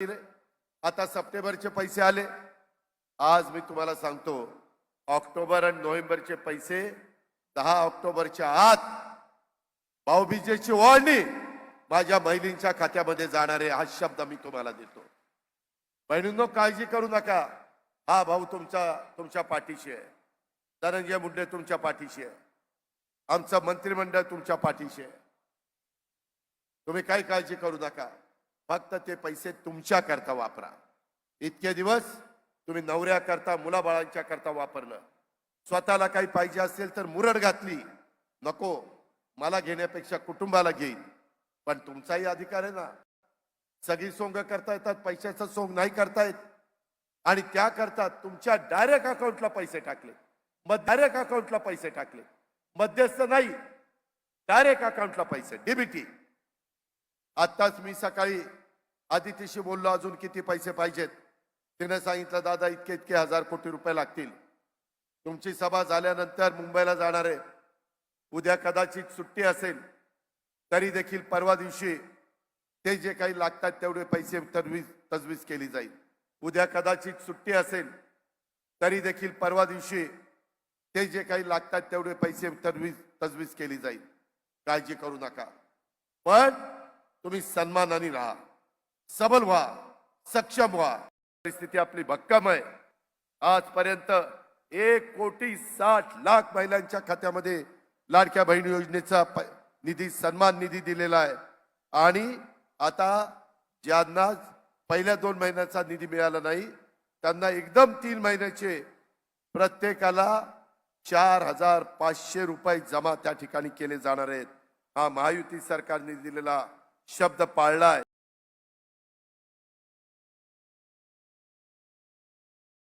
दिले आता सप्टेंबरचे पैसे आले. आज मी तुम्हाला सांगतो ऑक्टोबर आणि नोव्हेंबरचे पैसे दहा ऑक्टोबरच्या आत भाऊबीजेची ओळणी माझ्या बहिणींच्या खात्यामध्ये जाणार आहे हा शब्द मी तुम्हाला देतो. बहिणींनो काळजी करू नका. हा भाऊ तुमचा तुमच्या पाठीशी आहे. धनंजय मुंडे तुमच्या पाठीशी आहे. आमचं मंत्रिमंडळ तुमच्या पाठीशी आहे. तुम्ही काही काळजी करू नका. फक्त ते पैसे तुमच्या करता वापरा. इतके दिवस तुम्ही नवऱ्या करता मुलाबाळांच्या करता वापरलं. स्वतःला काही पाहिजे असेल तर मुरड घातली. नको. मला घेण्यापेक्षा कुटुंबाला घेईन पण तुमचाही अधिकार आहे ना. सगळी सोंग करता येतात पैशाचं सोंग नाही करता येत. आणि त्या करता तुमच्या डायरेक्ट अकाउंटला पैसे टाकले. मग डायरेक्ट अकाउंटला पैसे टाकले. मध्यस्थ नाही. डायरेक्ट अकाउंटला पैसे. डीबीटी आत्ताच मी सकाळी आदितीशी बोललो अजून किती पैसे पाहिजेत? तिने सांगितलं दादा इतके इतके हजार कोटी रुपये लागतील. तुमची सभा झाल्यानंतर मुंबईला जाणार आहे. उद्या कदाचित सुट्टी असेल तरी देखील परवा दिवशी ते जे काही लागतात तेवढे पैसे तरवीज तजवीज केली जाईल. उद्या कदाचित सुट्टी असेल तरी देखील परवा दिवशी ते जे काही लागतात तेवढे पैसे तरवीज तजवीज केली जाईल. काळजी करू नका. पण तुम्ही सन्मानाने राहा. सबल व्हा सक्षम व्हा. परिस्थिती आपली भक्कम आहे आजपर्यंत एक कोटी साठ लाख महिलांच्या खात्यामध्ये लाडक्या बहीण योजनेचा निधी सन्मान निधी दिलेला आहे. आणि आता ज्यांना पहिल्या दोन महिन्याचा निधी मिळाला नाही त्यांना एकदम तीन महिन्याचे प्रत्येकाला चार हजार पाचशे रुपये जमा त्या ठिकाणी केले जाणार आहेत. हा महायुती सरकारने दिलेला शब्द पाळलाय.